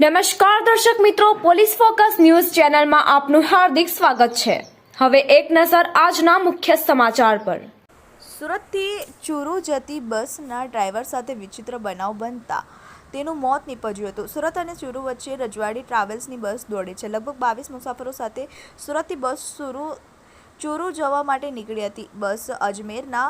નમસ્કાર દર્શક મિત્રો, પોલીસ ફોકસ ન્યૂઝ ચેનલમાં આપનું હાર્દિક સ્વાગત છે. હવે એક નજર આજના મુખ્ય સમાચાર પર. સુરતથી ચુરુ જતી બસના ડ્રાઈવર સાથે વિચિત્ર બનાવ બનતા તેનું મોત નીપજ્યું હતું. સુરત અને ચુરુ વચ્ચે રજવાડી ટ્રાવેલ્સની બસ દોડે છે. લગભગ બાવીસ મુસાફરો સાથે સુરતથી બસ સુરુ ચૂરુ જવા માટે નીકળી હતી. બસ અજમેરના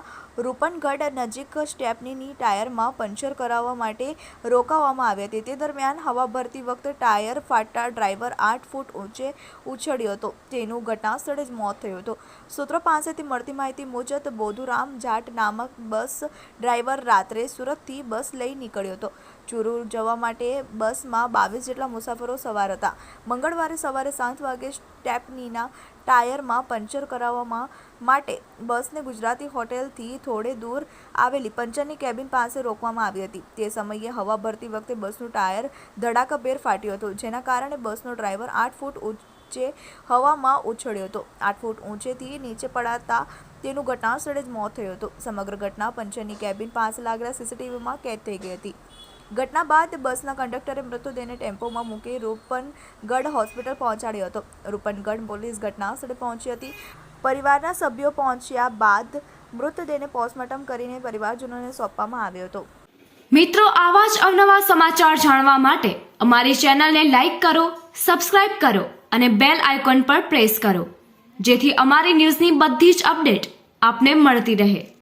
રૂપનગઢ નજીક સ્ટેપનીની ટાયરમાં પંચર કરાવવા માટે રોકાવવામાં આવી હતી. તે દરમિયાન હવા ભરતી વખતે ટાયર ફાટતા ડ્રાઈવર આઠ ફૂટ ઊંચે ઉછળ્યો હતો. તેનું ઘટનાસ્થળે જ મોત થયું હતું. સૂત્રો પાસેથી મળતી માહિતી મુજબ, બોધુરામ જાટ નામક બસ ડ્રાઈવર રાત્રે સુરતથી બસ લઈ નીકળ્યો હતો. ચુરુ જવા માટે બસમાં બાવીસ જેટલા મુસાફરો સવાર હતા. મંગળવારે સવારે સાત વાગે સ્ટેપનીના ટાયરમાં પંચર કરાવવામાં માટે બસને ગુજરાતી હોટેલથી થોડે દૂર આવેલી પંચરની કેબિન પાસે રોકવામાં આવી હતી. તે સમયે હવા ભરતી વખતે બસનું ટાયર ધડાકાભેર ફાટ્યું હતું, જેના કારણે બસનો ડ્રાઈવર આઠ ફૂટ ઊંચે હવામાં ઉછળ્યો હતો. આઠ ફૂટ ઊંચેથી નીચે પડાતા તેનું ઘટનાસ્થળે જ મોત થયું હતું. સમગ્ર ઘટના પંચરની કેબિન પાસે લાગેલા સીસીટીવીમાં કેદ થઈ ગઈ હતી. ઘટના બાદ બસના કંડક્ટરે મૃતદેહને ટેમ્પોમાં મૂકી રૂપનગઢ હોસ્પિટલ પહોંચાડ્યો હતો. રૂપનગઢ પોલીસ ઘટના સ્થળે પહોંચી હતી. પરિવારના સભ્યો પહોંચ્યા બાદ મૃતદેહને પોસ્ટમોર્ટમ કરીને પરિવારજનોને સોંપવામાં આવ્યો હતો. મિત્રો, આવા જ અવનવા સમાચાર જાણવા માટે અમારી ચેનલને લાઇક કરો, સબસ્ક્રાઇબ કરો અને બેલ આઇકોન પર પ્રેસ કરો. જેથી અમારી ન્યૂઝની બધી જ અપડેટ આપને મળતી રહે.